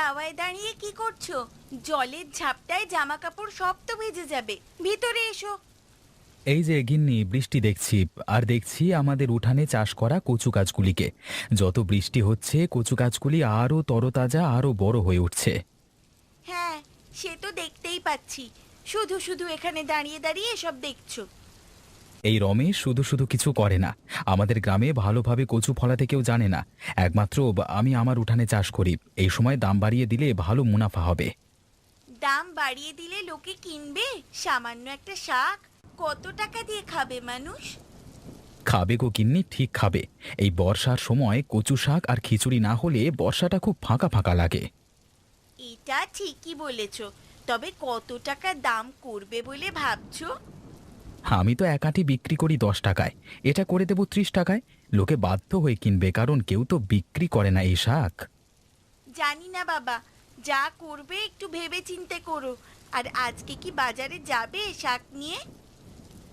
দাওয়ায় দাঁড়িয়ে কি করছ? জলের ঝাপটায় জামা কাপড় সব তো ভেজে যাবে। ভিতরে এসো। এই যে গিন্নি বৃষ্টি দেখছি আর দেখছি আমাদের উঠানে চাষ করা কচু গাছগুলিকে। যত বৃষ্টি হচ্ছে কচু গাছগুলি আরও তরতাজা আরও বড় হয়ে উঠছে। হ্যাঁ সে তো দেখতেই পাচ্ছি। শুধু শুধু এখানে দাঁড়িয়ে দাঁড়িয়ে সব দেখছ। এই রমেশ শুধু শুধু কিছু করে না। আমাদের গ্রামে ভালোভাবে কচু ফলাতে কেউ জানে না। একমাত্র আমি আমার উঠানে চাষ করি। এই সময় দাম বাড়িয়ে দিলে ভালো মুনাফা হবে। দাম বাড়িয়ে দিলে লোকে কিনবে? সামান্য একটা শাক কত টাকা দিয়ে খাবে মানুষ? খাবে গো কিন্নি ঠিক খাবে। এই বর্ষার সময় কচু শাক আর খিচুড়ি না হলে বর্ষাটা খুব ফাঁকা ফাঁকা লাগে। এটা ঠিকই বলেছ। তবে কত টাকা দাম করবে বলে ভাবছ? আমি তো এক আঁটি বিক্রি করি দশ টাকায়। এটা করে দেবো ত্রিশ টাকায়। লোকে বাধ্য হয়ে কিনবে কারণ কেউ তো বিক্রি করে না এই শাক। জানি না বাবা যা করবে একটু ভেবে চিন্তে করো। আর আজকে কি বাজারে যাবে শাক নিয়ে?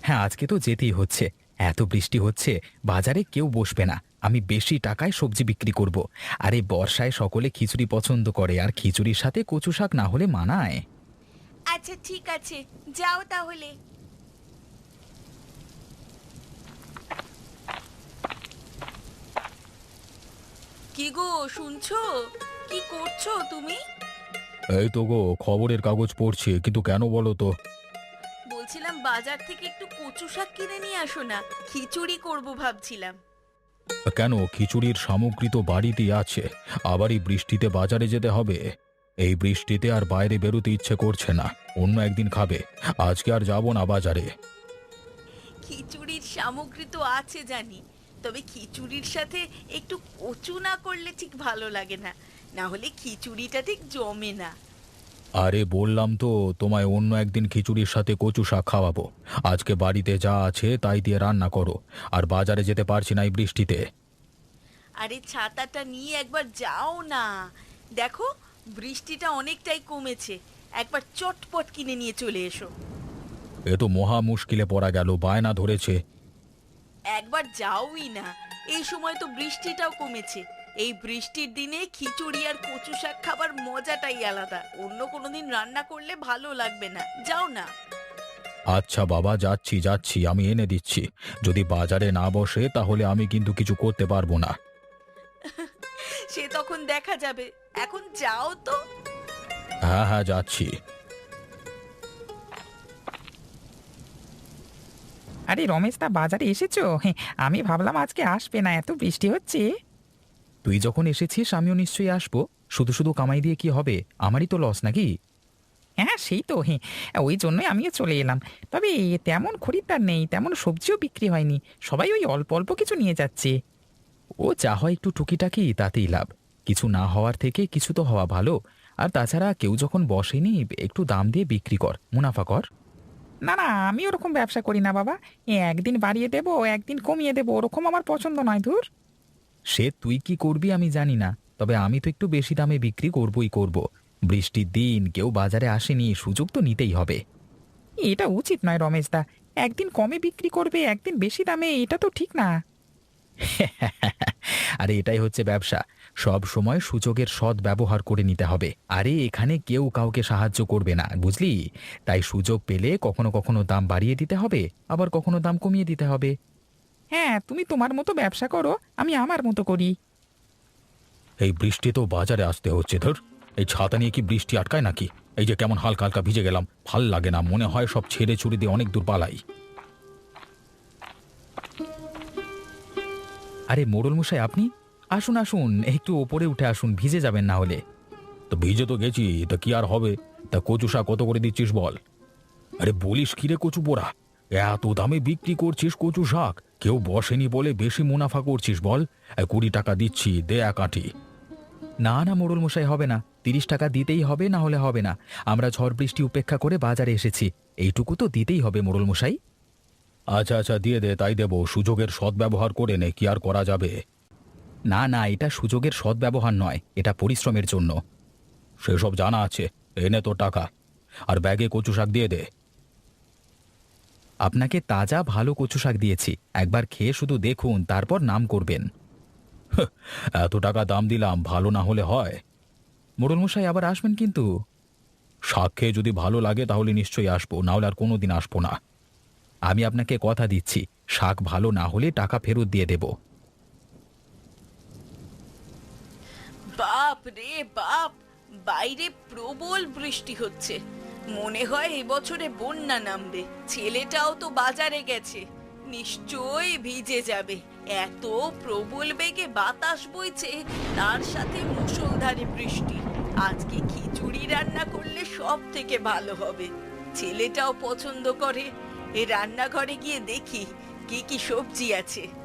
হ্যাঁ আজকে তো যেতেই হচ্ছে। এত বৃষ্টি হচ্ছে বাজারে কেউ বসবে না। আমি বেশি টাকায় সবজি বিক্রি করব। আর এই বর্ষায় সকলে খিচুড়ি পছন্দ করে আর খিচুড়ির সাথে কচু শাক না হলে মানায়। আচ্ছা ঠিক আছে। যাও তাহলে। কি গো শুনছো? কি করছ তুমি? এই তো গো খবরের কাগজ পড়ছি কিন্তু কেন বলো তো? বলছিলাম বাজার থেকে একটু কচু শাক কিনে নিয়ে আসো না খিচুড়ি করব ভাবছিলাম। কেন? খিচুড়ির সামগ্রী তো বাড়িতেই আছে আবার এই বৃষ্টিতে বাজারে যেতে হবে। এই বৃষ্টিতে আর বাইরে বেরোতে ইচ্ছে করছে না অন্য একদিন খাবে আজকে আর যাব না বাজারে। খিচুড়ির সামগ্রী তো আছে জানি তবে খিচুড়ির সাথে একটু কচু না করলে ঠিক ভালো লাগে না। না হলে খিচুড়িটা ঠিক জমে না। আরে বললাম তো তোমায় অন্য একদিন খিচুড়ির সাথে কচু শাক খাওয়াবো। আজকে বাড়িতে যা আছে তাই দিয়ে রান্না করো আর বাজারে যেতে পারছি না এই বৃষ্টিতে। আরে ছাতাটা নিয়ে একবার যাও না। দেখো বৃষ্টিটা অনেকটাই কমেছে। একবার চটপট কিনে নিয়ে চলে এসো। এ তো মহা মুশকিলে পড়া গেল বায়না ধরেছে। একবার যাওই না। এই সময় তো বৃষ্টিটাও কমেছে। এই বৃষ্টির দিনে খিচুড়ি আর কচু শাক খাবার মজাটাই আলাদা। অন্য কোনোদিন রান্না করলে ভালো লাগবে না। যাও না। আচ্ছা বাবা যাচ্ছি যাচ্ছি আমি এনে দিচ্ছি। যদি বাজারে না বসে তাহলে আমি কিন্তু কিছু করতে পারব না। সে তখন দেখা যাবে। এখন যাও তো। হ্যাঁ হ্যাঁ যাচ্ছি। আরে রমেশ দা বাজারে এসেছ? হ্যাঁ, আমি ভাবলাম আজকে আসবে না এত বৃষ্টি হচ্ছে। তুই যখন এসেছিস আমিও নিশ্চয়ই আসব। শুধু শুধু কামাই দিয়ে কি হবে? আমারই তো লস নাকি? হ্যাঁ সেই তো হ্যাঁ। ওই জন্যই আমিও চলে এলাম। তবে তেমন খরিদ্দার নেই তেমন সবজিও বিক্রি হয়নি। সবাই ওই অল্প অল্প কিছু নিয়ে যাচ্ছে। ও যা হয় একটু টুকিটাকি তাতেই লাভ। কিছু না হওয়ার থেকে কিছু তো হওয়া ভালো। আর তাছাড়া কেউ যখন বসেনি একটু দাম দিয়ে বিক্রি কর। মুনাফা কর। না না আমি ওরকম ব্যবসা করি না বাবা। এ একদিন বাড়িয়ে দেবো একদিন কমিয়ে দেবো ওরকম আমার পছন্দ নয় ধুর। সে তুই কি করবি আমি জানি না তবে আমি তো একটু বেশি দামে বিক্রি করবই করব। বৃষ্টির দিন কেউ বাজারে আসেনি সুযোগ তো নিতেই হবে। এটা উচিত নয় রমেশ দা একদিন কমে বিক্রি করবে একদিন বেশি দামে এটা তো ঠিক না। আরে এটাই হচ্ছে ব্যবসা। সব সময় সুযোগের সৎ ব্যবহার করে নিতে হবে। আরে এখানে কেউ কাউকে সাহায্য করবে না বুঝলি? তাই সুযোগ পেলে কখনো কখনো দাম বাড়িয়ে দিতে হবে আবার কখনো দাম কমিয়ে দিতে হবে। হ্যাঁ তুমি তোমার মতো ব্যবসা করো আমি আমার মতো করি। এই বৃষ্টি তো বাজারে আসতে হচ্ছে ধর। এই ছাতা নিয়ে কি বৃষ্টি আটকায় নাকি? এই যে কেমন হালকা হালকা ভিজে গেলাম ভালো লাগে না মনে হয় সব ছেড়ে ছুড়ে দিয়ে অনেক দূর পালাই। আরে মোড়ল মশাই আপনি? আসুন আসুন একটু ওপরে উঠে আসুন ভিজে যাবেন না হলে। তো ভিজে তো গেছি তা কি আর হবে? তা কচু শাক কত করে দিচ্ছিস বল? আরে বলিস কিরে কচু পোড়া? এত দামে বিক্রি করছিস কচু শাক? কেউ বসেনি বলে বেশি মুনাফা করছিস বল? কুড়ি টাকা দিচ্ছি দে এক আঁটি। না না মোড়ল মশাই হবে না। তিরিশ টাকা দিতেই হবে না হলে হবে না। আমরা ঝড় বৃষ্টি উপেক্ষা করে বাজারে এসেছি। এইটুকু তো দিতেই হবে মোড়ল মশাই আচ্ছা আচ্ছা দিয়ে দে তাই দেবো। সুযোগের সদ্ব্যবহার করে নে কি আর করা যাবে? না না, এটা সুযোগের সদ্ব্যবহার নয়, এটা পরিশ্রমের জন্য। সেসব জানা আছে এনে তো টাকা, আর ব্যাগে কচু শাক দিয়ে দে। আপনাকে তাজা ভালো কচু শাক দিয়েছি, একবার খেয়ে শুধু দেখুন, তারপর নাম করবেন। এত টাকা দাম দিলাম, ভালো না হলে হয়। মোড়লমশাই আবার আসবেন কিন্তু? শাক খেয়ে যদি ভালো লাগে তাহলে নিশ্চয়ই আসব নাহলে আর কোনোদিন আসব না। আমি আপনাকে কথা দিচ্ছি, শাক ভালো না হলে টাকা ফেরত দিয়ে দেব। বাপ রে বাপ, বাইরে প্রবল বৃষ্টি হচ্ছে। মনে হয় এবছরে বন্যা নামবে। ছেলেটাও তো বাজারে গেছে। নিশ্চয়ই ভিজে যাবে। এত প্রবল বেগে বাতাস বইছে, তার সাথে মুষলধারে বৃষ্টি। আজকে খিচুড়ি রান্না করলে সব থেকে ভালো হবে। ছেলেটাও পছন্দ করে। এ রান্নাঘরে গিয়ে দেখি, কি কি সবজি আছে।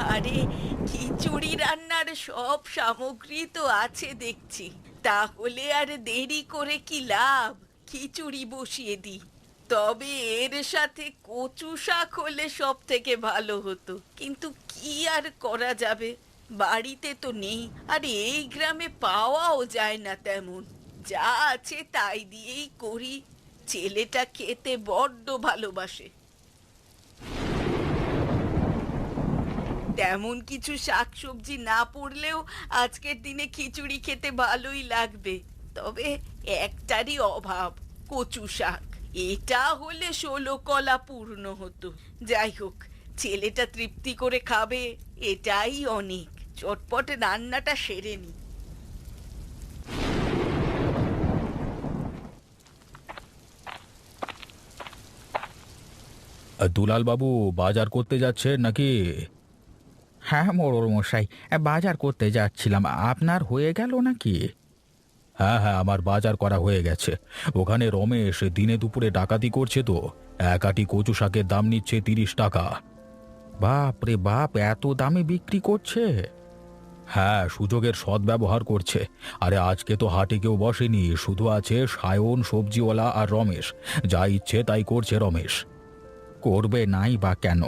আরে, খিচুড়ি রান্নার সব সামগ্রী তো আছে দেখছি। তাহলে আর দেরি করে কি লাভ? খিচুড়ি বসিয়ে দিই। তবে এর সাথে কচু শাক হলে সব থেকে ভালো হতো। কিন্তু কি আর করা যাবে? বাড়িতে তো নেই, আর এই গ্রামে পাওয়াও যায় না তেমন। যা আছে তাই দিয়েই করি। ছেলেটা খেতে বড্ড ভালোবাসে। তেমন কিছু শাকসবজি না পড়লেও আজকের দিনে খিচুড়ি খেতে ভালোই লাগবে। তবে একটারই অভাব, কচু শাক। এটা হলে ষোলো কলা পূর্ণ হতো। যাই হোক, ছেলেটা তৃপ্তি করে খাবে, এটাই অনেক। চটপট রান্নাটা সেরে নি। দুলাল বাবু বাজার করতে যাচ্ছেন নাকি? হ্যাঁ মোড়ল মশাই বাজার করতে যাচ্ছিলাম। আপনার হয়ে গেল নাকি? হ্যাঁ হ্যাঁ আমার বাজার করা হয়ে গেছে। ওখানে রমেশ দিনে দুপুরে ডাকাতি করছে তো। এক আটি কচু শাকের দাম নিচ্ছে তিরিশ টাকা। বাপ রে বাপ, এত দামে বিক্রি করছে? হ্যাঁ সুযোগের সদ্ব্যবহার করছে। আরে আজকে তো হাটে কেউ বসেনি, শুধু আছে সায়ন, সবজিওয়ালা আর রমেশ। যা ইচ্ছে তাই করছে রমেশ। করবে নাই বা কেন?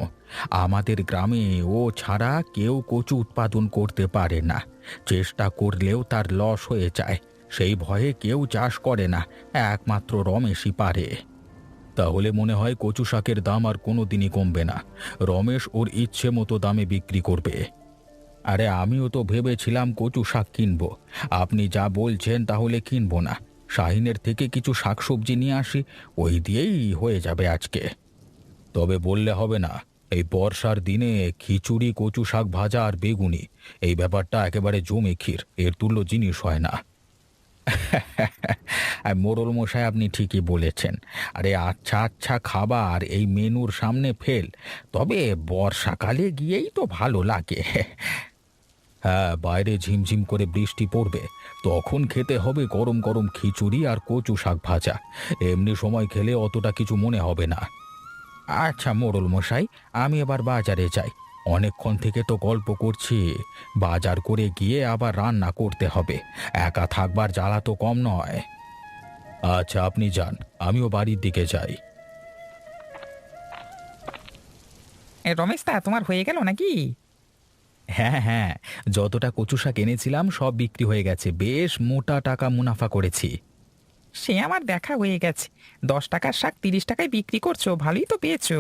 আমাদের গ্রামে ও ছাড়া কেউ কচু উৎপাদন করতে পারে না। চেষ্টা করলেও তার লস হয়ে যায়। সেই ভয়ে কেউ চাষ করে না, একমাত্র রমেশই পারে। তাহলে মনে হয় কচু শাকের দাম আর কোনো দিনই কমবে না। রমেশ ওর ইচ্ছে মতো দামে বিক্রি করবে। আরে আমিও তো ভেবেছিলাম কচু শাক কিনবো। আপনি যা বলছেন তাহলে কিনবো না। শাহিনের থেকে কিছু শাকসবজি নিয়ে আসি, ওই দিয়েই হয়ে যাবে আজকে। তবে বললে হবে না এই বর্ষার দিনে খিচুড়ি, কচু শাক ভাজা আর বেগুনি। এই ব্যাপারটা একেবারে জমে ক্ষীর, এর তুল্য জিনিস হয় না। আর মশাই, আপনি ঠিকই বলেছেন। আরে আচ্ছা আচ্ছা খাবার এই মেনুর সামনে ফেল। তবে বর্ষাকালে গিয়েই তো ভালো লাগে। হ্যাঁ বাইরে ঝিমঝিম করে বৃষ্টি পড়বে। তখন খেতে হবে গরম গরম খিচুড়ি আর কচু শাক ভাজা। এমনি সময় খেলে অতটা কিছু মনে হবে না। আচ্ছা মোড়ল মশাই আমি এবার বাজারে যাই। অনেকক্ষণ থেকে তো গল্প করছি। বাজার করে গিয়ে আবার রান্না করতে হবে। একা থাকবার জ্বালা তো কম নয়। আচ্ছা আপনি যান আমিও বাড়ির দিকে যাই। রমেশ দা তোমার হয়ে গেল নাকি? হ্যাঁ হ্যাঁ যতটা কচু শাক এনেছিলাম সব বিক্রি হয়ে গেছে। বেশ মোটা টাকা মুনাফা করেছি। সে আমার দেখা হয়ে গেছে। দশ টাকার শাক তিরিশ টাকায় বিক্রি করছ ভালোই তো পেয়েছ।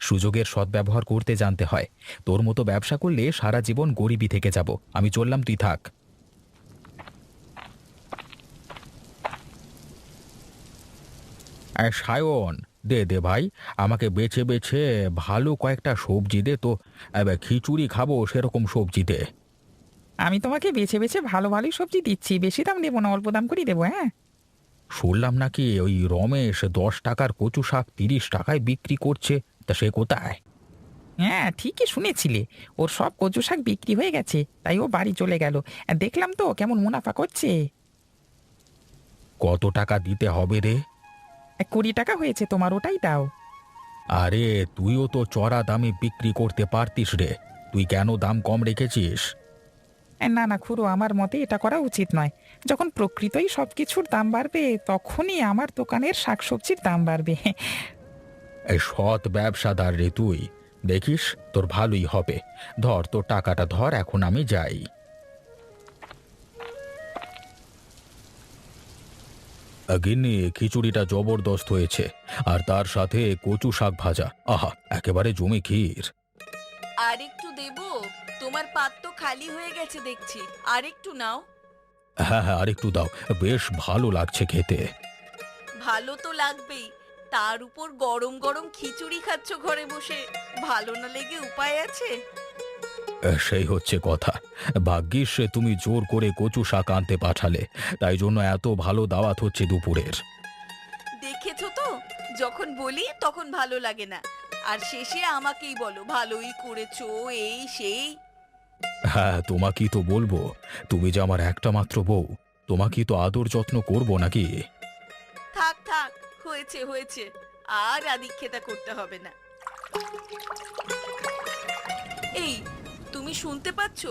সুযোগের সদ্ব্যবহার করতে জানতে হয়। তোর মতো ব্যবসা করলে সারা জীবন গরিবই থেকে যাব। আমি চললাম তুই থাক। আর সায়ন দে দে ভাই আমাকে বেছে বেছে ভালো কয়েকটা সবজি দে তো। এবার খিচুড়ি খাব সেরকম সবজি দে। আমি তোমাকে বেছে বেছে ভালো ভালোই সবজি দিচ্ছি। বেশি দাম দেবো না অল্প দাম করেই দেবো হ্যাঁ? শুনলাম নাকি ওই রমেশ দশ টাকার কচু শাক তিরিশ টাকায় বিক্রি করছে। তা সে কোথায়? হ্যাঁ ঠিকই শুনেছিলে। ওর সব কচু শাক বিক্রি হয়ে গেছে তাই ও বাড়ি চলে গেল। দেখলাম তো কেমন মুনাফা করছে। কত টাকা দিতে হবে রে? কুড়ি টাকা হয়েছে তোমার ওটাই দাও। আরে তুইও তো চড়া দামে বিক্রি করতে পারতিস রে। তুই কেন দাম কম রেখেছিস? না না খুড়ো আমার মতে এটা করা উচিত নয়। যখন প্রকৃতই সব কিছুর দাম বাড়বে তখনই আমার দোকানের শাকসবজির দাম বাড়বে। সৎ ব্যবসাদার রে তুই দেখিস তোর ভালোই হবে। ধর তোর টাকাটা ধর এখন আমি যাই। গিন্নি খিচুড়িটা জবরদস্ত হয়েছে আর তার সাথে কচু শাক ভাজা। আহা একেবারে জমি ক্ষীর। আর একটু দেব? তোমার পাত তো খালি হয়ে গেছে দেখছি। আর একটু নাও। হ্যাঁ হ্যাঁ আরেকটু দাও। বেশ ভালো লাগছে খেতে। ভালো তো লাগবেই। তার উপর গরম গরম খিচুড়ি খাচ্ছ ঘরে বসে। ভালো না লেগে উপায় আছে? সেই হচ্ছে কথা। ভাগ্যিস তুমি জোর করে কচু শাক আনতে পাঠালে। তাই জন্য এত ভালো দাওয়াত হচ্ছে দুপুরের। দেখেছ তো? যখন বলি তখন ভালো লাগে না। আর শেষে আমাকেই বলো ভালোই করেছ এই সেই। হ্যাঁ তোমাকেই তো বলব তুমি যে আমার একটা মাত্র বউ তোমাকেই তো আদর যত্ন করব নাকি? থাক থাক হয়েছে হয়েছে আর আদিক্ষেতা করতে হবে না। এই তুমি শুনতে পাচ্ছ?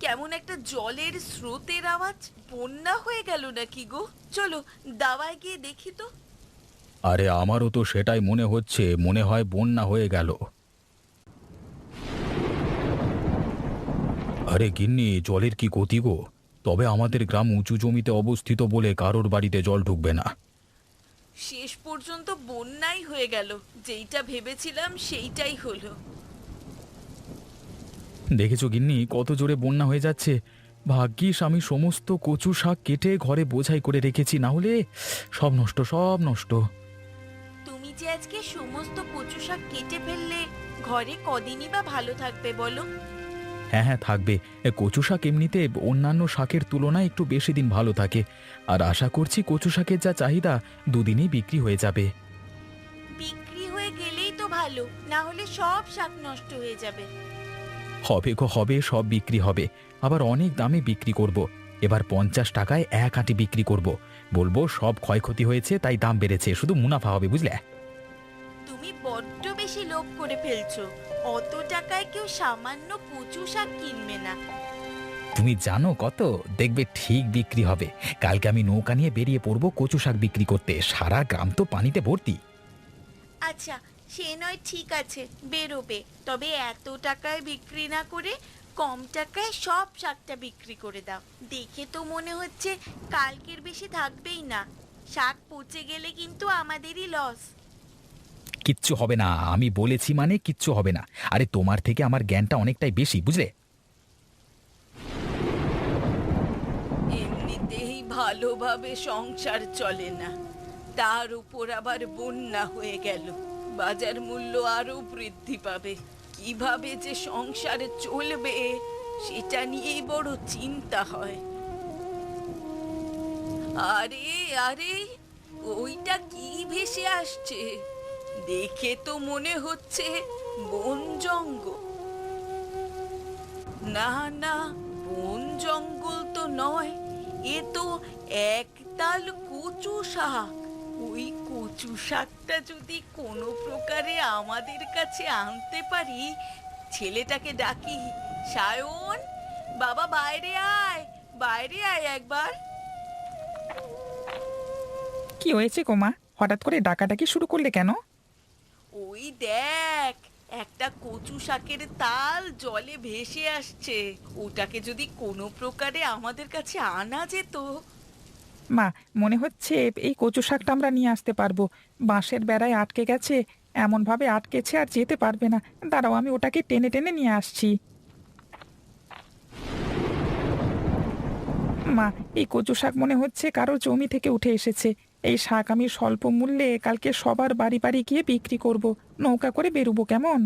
কেমন একটা জলের স্রোতের আওয়াজ? বন্যা হয়ে গেল নাকি গো? চলো দাওয়ায় গিয়ে দেখি তো। আরে আমারও তো সেটাই মনে হচ্ছে মনে হয় বন্যা হয়ে গেল। আরে গিন্নি জলের কি গতি গো? তবে আমাদের গ্রাম উঁচু জমিতে অবস্থিত বলে কারোর বাড়িতে জল ঢুকবে না। শেষ পর্যন্ত বন্যাই হয়ে গেল। যেইটা ভেবেছিলাম সেইটাই হলো। দেখেছ গিন্নি কত জোরে বন্যা হয়ে যাচ্ছে। ভাগ্যিস আমি সমস্ত কচু শাক কেটে ঘরে বোঝাই করে রেখেছি না হলে সব নষ্ট সব নষ্ট। তুমি যে আজকে সমস্ত কচু শাক কেটে ফেললে ঘরে কদিনই বা ভালো থাকবে বলো? হ্যাঁ হ্যাঁ থাকবে। কচু শাক এমনিতে অন্যান্য শাকের তুলনায় একটু বেশি দিন ভালো থাকে। আর আশা করছি কচু শাকের যা চাহিদা দুদিনেই বিক্রি হয়ে যাবে। বিক্রি হয়ে গেলেই তো ভালো না হলে সব শাক নষ্ট হয়ে যাবে। হবে গো হবে সব বিক্রি হবে। আবার অনেক দামে বিক্রি করব। এবার পঞ্চাশ টাকায় এক আঁটি বিক্রি করব। বলব সব ক্ষয়ক্ষতি হয়েছে তাই দাম বেড়েছে শুধু মুনাফা হবে বুঝলে? বেশি লোভ করে ফেলছো। অত টাকায় কেউ সামান্য কচু শাক কিনবে না। তুমি জানো কত? দেখবে ঠিক বিক্রি হবে। কালকে আমি নৌকা নিয়ে বেরিয়ে পড়ব কচু শাক বিক্রি করতে। সারা গ্রাম তো পানিতে ভর্তি। আচ্ছা সে নয় ঠিক আছে বেরোবে। তবে এত টাকায় বিক্রি না করে কম টাকায় সব শাকটা বিক্রি করে দাও। দেখে তো মনে হচ্ছে কালকের বেশি থাকবেই না। শাক পচে গেলে কিন্তু আমাদেরই লস কিচ্ছু হবে না, আমি বলেছি মানে কিচ্ছু হবে না। আরে তোমার থেকে আমার জ্ঞানটা অনেকটাই বেশি, বুঝলে? এমনিতেই ভালোভাবে সংসার চলে না। তার উপর আবার বন্যা হয়ে গেল। বাজার মূল্য আরও বৃদ্ধি পাবে। কীভাবে যে সংসারে চলবে, সেটা নিয়েই বড় চিন্তা হয়। আরে আরে, ওইটা কি ভেসে আসছে? দেখে তো মনে হচ্ছে বন জঙ্গল। না না, বন জঙ্গল তো নয়, এ তো একতাল কচু শাক। ওই কচু শাকটা যদি কোনো প্রকারে আমাদের কাছে আনতে পারি, ছেলেটাকে ডাকি, সায়ন, বাবা বাইরে আয় বাইরে আয় একবার। কি হয়েছে কোমা হঠাৎ করে ডাকাডাকি শুরু করলে কেন? ওই দেখ, একটা কচু শাকের তাল জলে ভেসে আসছে। ওটাকে যদি কোনো প্রকারে আমাদের কাছে আনা যেত। মা, মনে হচ্ছে এই কচু শাকটা আমরা নিয়ে আসতে পারব। বাঁশের বেড়ায় আটকে গেছে, এমনভাবে আটকেছে আর যেতে পারবে না। দাঁড়াও, আমি ওটাকে টেনে টেনে নিয়ে আসছি। মা, এই কচু শাক মনে হচ্ছে কারও জমি থেকে উঠে এসেছে। এই শাক আমি স্বল্প মূল্যে কালকে সবার বাড়ি বাড়ি গিয়ে বিক্রি করব। নৌকা করে বেরোবো কেমন?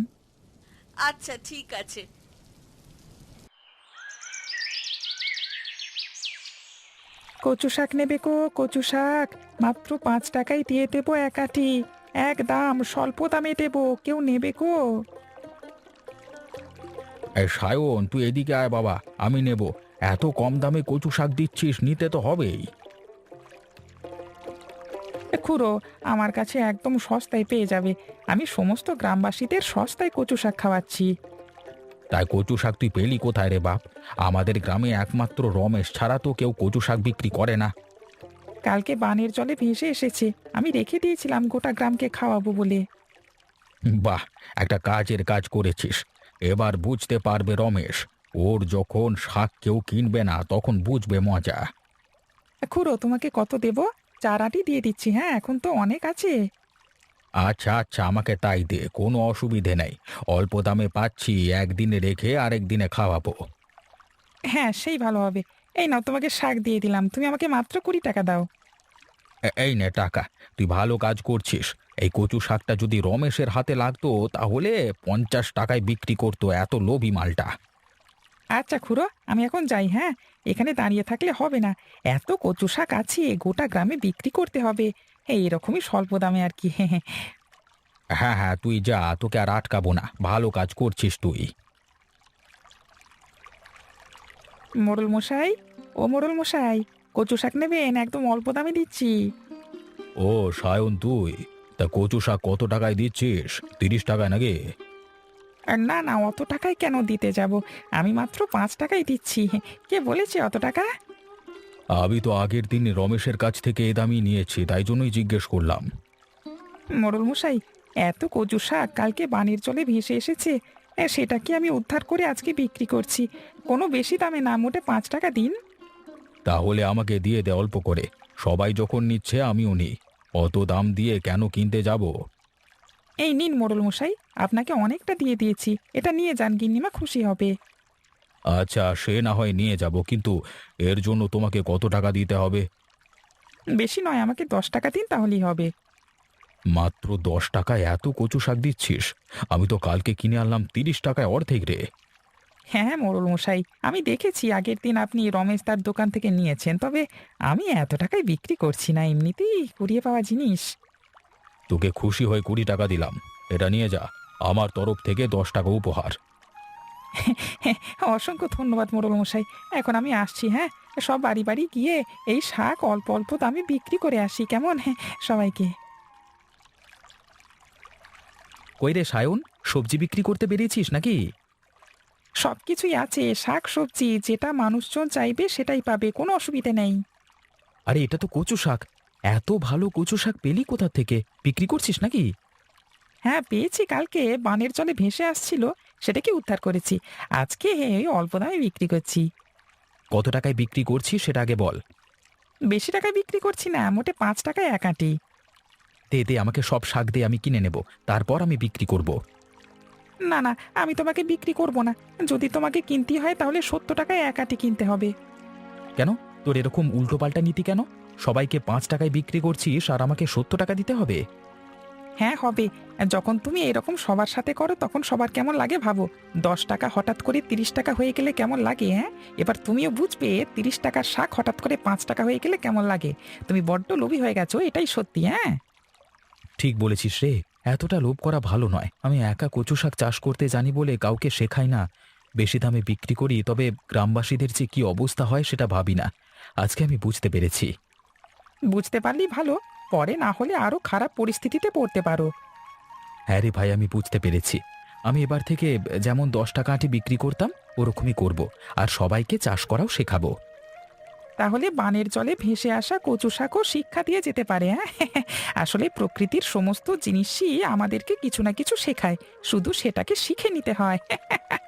আচ্ছা ঠিক আছে। কচু শাক নেবে কো? কচু শাক। মাত্র পাঁচ টাকায় দিয়ে দেবো এক আটি। এক দাম স্বল্প দামে দেবো। কেউ নেবে কো? এই সায়ন তুই এদিকে আয় বাবা আমি নেব। এত কম দামে কচু শাক দিচ্ছিস নিতে তো হবেই। খুড়ো আমার কাছে একদম সস্তায় পেয়ে যাবে। আমি সমস্ত গ্রামবাসীদের সস্তায় কচু শাক খাওয়াচ্ছি। তাই কচু শাক তুই পেলি কোথায় রে বাপ? আমাদের গ্রামে একমাত্র রমেশ ছাড়া তো কেউ কচু শাক বিক্রি করে না। কালকে বানের জলে ভেসে এসেছে। আমি রেখে দিয়েছিলাম গোটা গ্রামকে খাওয়াবো বলে। বাহ একটা কাজের কাজ করেছিস। এবার বুঝতে পারবে রমেশ ওর যখন শাক কেউ কিনবে না তখন বুঝবে মজা। খুড়ো তোমাকে কত দেবো? চার আটি দিয়ে দিচ্ছি হ্যাঁ এখন তো অনেক আছে। আচ্ছা আচ্ছা আমাকে তাই দে কোনো অসুবিধে নেই। অল্প দামে পাচ্ছি একদিনে রেখে আরেক দিনে খাওয়াবো। হ্যাঁ সেই ভালো হবে। এই নাও তোমাকে শাক দিয়ে দিলাম তুমি আমাকে মাত্র কুড়ি টাকা দাও। এ- এই নে টাকা তুই ভালো কাজ করছিস। এই কচু শাকটা যদি রমেশের হাতে লাগতো তাহলে পঞ্চাশ টাকায় বিক্রি করতো এত লোভী মালটা। আচ্ছা খুড়ো আমি এখন যাই হ্যাঁ? এখানে দাঁড়িয়ে থাকলে হবে না। এত কচু শাক আছে গোটা গ্রামে বিক্রি করতে হবে। এই এরকমই স্বল্প দামে আর কি। হ্যাঁ। হ্যাঁ হ্যাঁ তুই যা তোকে আর আটকাবো না। ভালো কাজ করছিস তুই। মোড়ল মশাই? ও মোড়ল মশাই কচু শাক নেবেন? একদম অল্প দামে দিচ্ছি। ও সায়ন তুই তা কচু শাক কত টাকায় দিচ্ছিস? তিরিশ টাকায় নাকি? না না অত টাকায় কেন দিতে যাব? আমি মাত্র পাঁচ টাকাই দিচ্ছি। কে বলেছে অত টাকা? আমি তো আগের দিন রমেশের কাছ থেকে এ দামই নিয়েছি তাই জন্যই জিজ্ঞেস করলাম। মোড়ল মশাই এত কচু শাক কালকে বানের জলে ভেসে এসেছে। এ, সেটাকে আমি উদ্ধার করে আজকে বিক্রি করছি? কোনো বেশি দামে না মোটে পাঁচ টাকা দিন। তাহলে আমাকে দিয়ে দে অল্প করে। সবাই যখন নিচ্ছে আমিও নিই। অত দাম দিয়ে কেন কিনতে যাব? এই নিন মোড়ল মশাই আপনাকে অনেকটা দিয়ে দিয়েছি। এটা নিয়ে যান গিন্নিমা খুশি হবে। আচ্ছা সে না হয় নিয়ে যাব কিন্তু এর জন্য তোমাকে কত টাকা দিতে হবে? বেশি নয় আমাকে দশ টাকা দিন তাহলেই হবে। মাত্র দশ টাকায় এত কচু শাক দিচ্ছিস? আমি তো কালকে কিনে আনলাম তিরিশ টাকায় অর্ধেক রে। হ্যাঁ মোড়ল মশাই আমি দেখেছি আগের দিন আপনি রমেশ তার দোকান থেকে নিয়েছেন তবে আমি এত টাকায় বিক্রি করছি না এমনিতেই কুড়িয়ে পাওয়া জিনিস। তোকে খুশি হয়ে কুড়ি টাকা দিলাম। এটা নিয়ে যা। আমার তরফ থেকে দশ টাকা উপহার। অসংখ্য ধন্যবাদ মোড়ল মশাই এখন আমি আসছি হ্যাঁ? সব বাড়ি বাড়ি গিয়ে এই শাক অল্প অল্প দামে বিক্রি করে আসি কেমন? হ্যাঁ সবাইকে। কই রে সায়ন? সবজি বিক্রি করতে বেরিয়েছিস নাকি? সব কিছুই আছে শাক সবজি যেটা মানুষজন চাইবে সেটাই পাবে কোনো অসুবিধে নেই। আরে এটা তো কচু শাক। এত ভালো কচু শাক পেলি কোথা থেকে? বিক্রি করছিস নাকি? হ্যাঁ পেয়েছি কালকে। বানের জলে ভেসে আসছিল সেটাকে উদ্ধার করেছি। আজকে এই অল্প দামে বিক্রি করছি। কত টাকায় বিক্রি করছিস সেটা আগে বল। বেশি টাকায় বিক্রি করছি না মোটে পাঁচ টাকায় এক আঁটি। দে দে আমাকে সব শাক দিয়ে আমি কিনে নেব। তারপর আমি বিক্রি করব। না না আমি তোমাকে বিক্রি করব না। যদি তোমাকে কিনতে হয় তাহলে সত্তর টাকায় এক আঁটি কিনতে হবে। কেন? তোর এরকম উল্টোপাল্টা নীতি কেন? সবাইকে পাঁচ টাকায় বিক্রি করছিস আর আমাকে সত্তর টাকা দিতে হবে? হ্যাঁ হবে। যখন তুমি এরকম সবার সাথে করো তখন সবার কেমন লাগে ভাবো? দশ টাকা হঠাৎ করে তিরিশ টাকা হয়ে গেলে কেমন লাগে হ্যাঁ? এবার তুমিও বুঝবে তিরিশ টাকার শাক হঠাৎ করে পাঁচ টাকা হয়ে গেলে কেমন লাগে? তুমি বড্ড লোভী হয়ে গেছো এটাই সত্যি হ্যাঁ? ঠিক বলেছিস রে এতটা লোভ করা ভালো নয়। আমি একা কচু শাক চাষ করতে জানি বলে কাউকে শেখাই না। বেশি দামে বিক্রি করি তবে গ্রামবাসীদের যে কি অবস্থা হয় সেটা ভাবি না। আজকে আমি বুঝতে পেরেছি। বুঝতে পারলি ভালো। পরে না হলে আরও খারাপ পরিস্থিতিতে পড়তে পারো। হ্যাঁ রে ভাই আমি বুঝতে পেরেছি। আমি এবার থেকে যেমন দশ টাকা আটি বিক্রি করতাম ওরকমই করব। আর সবাইকে চাষ করাও শেখাবো। তাহলে বানের জলে ভেসে আসা কচু শাকও শিক্ষা দিয়ে যেতে পারে হ্যাঁ? আসলে প্রকৃতির সমস্ত জিনিসই আমাদেরকে কিছু না কিছু শেখায়। শুধু সেটাকে শিখে নিতে হয়।